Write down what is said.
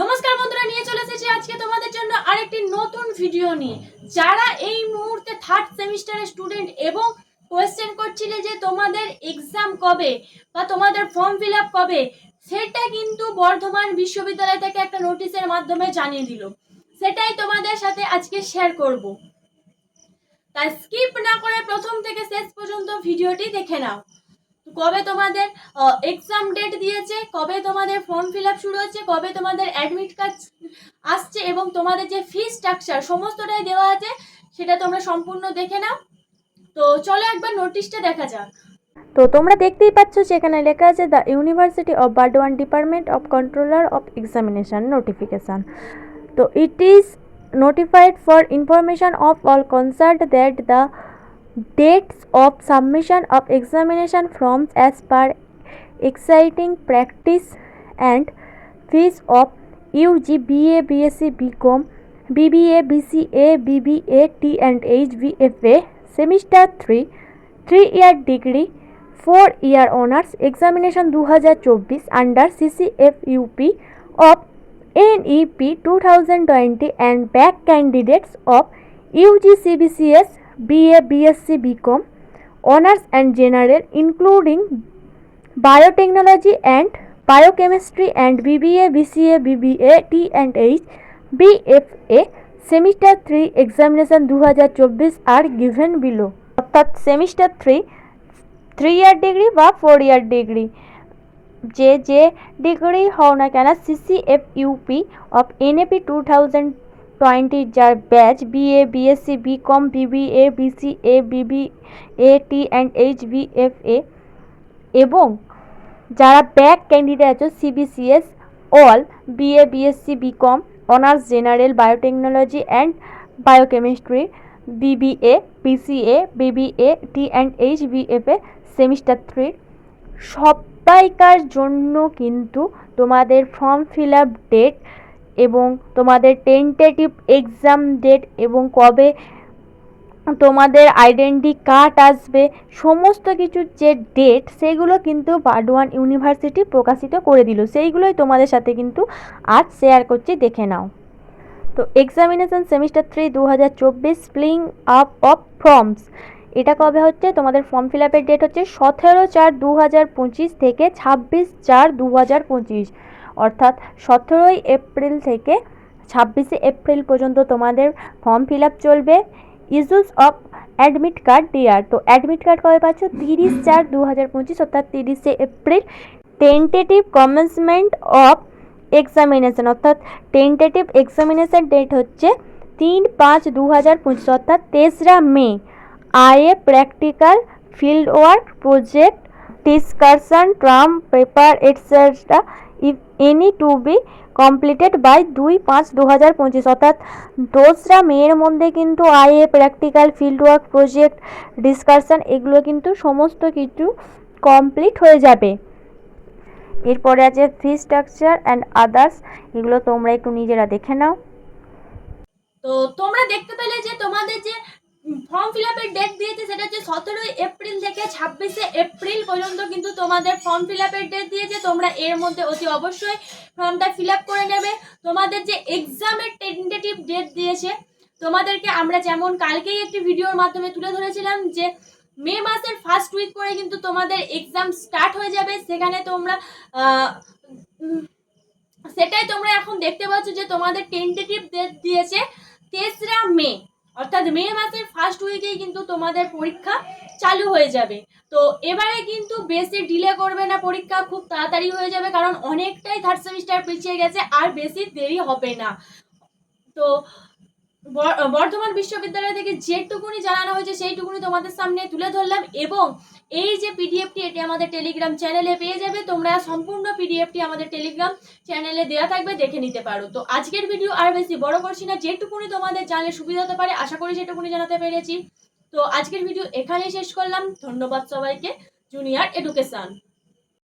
নমস্কার বন্ধুরা, নিয়ে চলে এসেছি আজকে তোমাদের জন্য আরেকটি নতুন ভিডিও নিয়ে। যারা এই মুহূর্তে থার্ড সেমিস্টারের স্টুডেন্ট এবং কোয়েশ্চেন করছিলে যে তোমাদের এক্সাম কবে বা তোমাদের ফর্ম ফিল আপ কবে, সেটা কিন্তু বর্ধমান বিশ্ববিদ্যালয় থেকে একটা নোটিশের মাধ্যমে জানিয়ে দিল। সেটাই তোমাদের সাথে আজকে শেয়ার করব। তাই স্কিপ না করে প্রথম থেকে শেষ পর্যন্ত ভিডিওটি দেখে নাও। কবে তোমাদের এক্সাম ডেট দিয়েছে, কবে তোমাদের ফর্ম ফিল আপ শুরু হচ্ছে, কবে তোমাদের অ্যাডমিট কার্ড আসছে এবং তোমাদের যে ফি স্ট্রাকচার সমস্তটাই দেওয়া আছে, সেটা তোমরা সম্পূর্ণ দেখে নাও। তো চলো একবার নোটিশটা দেখা যাক। তো তোমরা দেখতেই পাচ্ছ সেখানে লেখা আছে the university of Burdwan department of controller of examination notification তো it is notified for information of all concert that all concerned that the dates of submission of examination forms as per exciting practice and fees of UG, BA, BSc, BCom, BBA, BCA, BBA, T and H, BFA, semester 3, 3 year degree, 4 year honors examination 2024 under CCFUP of NEP 2020 and back candidates of BA BSc BCom honours and general including biotechnology and biochemistry and BBA BCA BBA T and H BFA semester three examination দু হাজার চব্বিশ are given below অর্থাৎ semester three three year degree বা four year degree যে যে degree হও না কেন CCF UP of NAP two thousand twenty যার batch BA BSc BCom BBA BCA A T and H BFA এবং যারা ব্যাক ক্যান্ডিডেট আছো CBCS all BA BSc BCom honours general biotechnology and biochemistry BBA BCA BBA T and H BFA semester three সবাইকার জন্য কিন্তু তোমাদের form fill up date এবং তোমাদের tentative exam date এবং কবে তোমাদের আইডেন্টি কার্ড আসবে, সমস্ত কিছু যে ডেট সেগুলো কিন্তু বাডওয়ান ইউনিভার্সিটি প্রকাশিত করে দিল। সেইগুলোই তোমাদের সাথে কিন্তু আজ শেয়ার করছি, দেখে নাও। তো এক্সামিনেশন সেমিস্টার থ্রি দু হাজার চব্বিশ ফিলিং আপ অফ ফর্মস এটা কবে হচ্ছে? তোমাদের ফর্ম ফিল আপের ডেট হচ্ছে সতেরো চার দু হাজার পঁচিশ থেকে ছাব্বিশ চার দু হাজার পঁচিশ। অর্থাৎ সতেরোই এপ্রিল থেকে ছাব্বিশে এপ্রিল পর্যন্ত তোমাদের ফর্ম ফিল আপ চলবে। Issues of admit card dear তো অ্যাডমিট কার্ড কবে পাচ্ছ? তিরিশ চার দু হাজার পঁচিশ, অর্থাৎ তিরিশে April. Tentative commencement of examination অর্থাৎ টেন্টেটিভ এক্সামিনেশন ডেট হচ্ছে তিন পাঁচ দু হাজার পঁচিশ, অর্থাৎ তেসরা May. IA practical field work project discussion term paper etcetera any to be completed by দুই পাঁচ দু হাজার পঁচিশ। অর্থাৎ দোসরা মেয়ের মধ্যে কিন্তু IA practical field work project discussion এগুলো কিন্তু সমস্ত কিছু কমপ্লিট হয়ে যাবে। এরপরে আছে ফি স্ট্রাকচার অ্যান্ড আদার্স, এগুলো তোমরা একটু নিজেরা দেখে নাও। তো তোমরা দেখতে পেলে যে তোমাদের যে ফর্ম ফিল আপের ডেট দিয়েছে, সেটা হচ্ছে সতেরোই এপ্রিল থেকে ছাব্বিশে এপ্রিল পর্যন্ত কিন্তু তোমাদের ফর্ম ফিল আপের ডেট দিয়েছে, তোমরা এর মধ্যে অতি অবশ্যই ফর্মটা ফিল আপ করে নেবে। তোমাদের যে এক্সামের টেন্টেটিভ ডেট দিয়েছে, তোমাদেরকে আমরা যেমন কালকেই একটি ভিডিওর মাধ্যমে তুলে ধরেছিলাম যে, মে মাসের ফার্স্ট উইক করে কিন্তু তোমাদের এক্সাম স্টার্ট হয়ে যাবে। সেখানে তোমরা সেটাই তোমরা এখন দেখতে পাচ্ছ যে তোমাদের টেন্টেটিভ ডেট দিয়েছে তেসরা মে। অর্থাৎ মে মাসের ফার্স্ট উইকেই কিন্তু তোমাদের পরীক্ষা চালু হয়ে যাবে। তো এবারে কিন্তু বেশি ডিলে করবে না পরীক্ষা, খুব তাড়াতাড়ি হয়ে যাবে কারণ অনেকটাই থার্ড সেমিস্টার পিছিয়ে গেছে আর বেশি দেরি হবে না। তো বর্ধমান বিশ্ববিদ্যালয় থেকে যেটুকুনি জানানো হয়েছে সেইটুকুনি তোমাদের সামনে তুলে ধরলাম এবং এই যে পিডিএফটি এটি আমাদের টেলিগ্রাম চ্যানেলে পেয়ে যাবে, তোমরা সম্পূর্ণ পিডিএফটি আমাদের টেলিগ্রাম চ্যানেলে দেওয়া থাকবে, দেখে নিতে পারো। তো আজকের ভিডিও আর বেশি বড় করছি না, যেটুকুনি তোমাদের জানলে সুবিধা হতে পারে, আশা করি সেটুকুনি জানাতে পেরেছি। তো আজকের ভিডিও এখানেই শেষ করলাম, ধন্যবাদ সবাইকে, জুনিয়র এডুকেশন।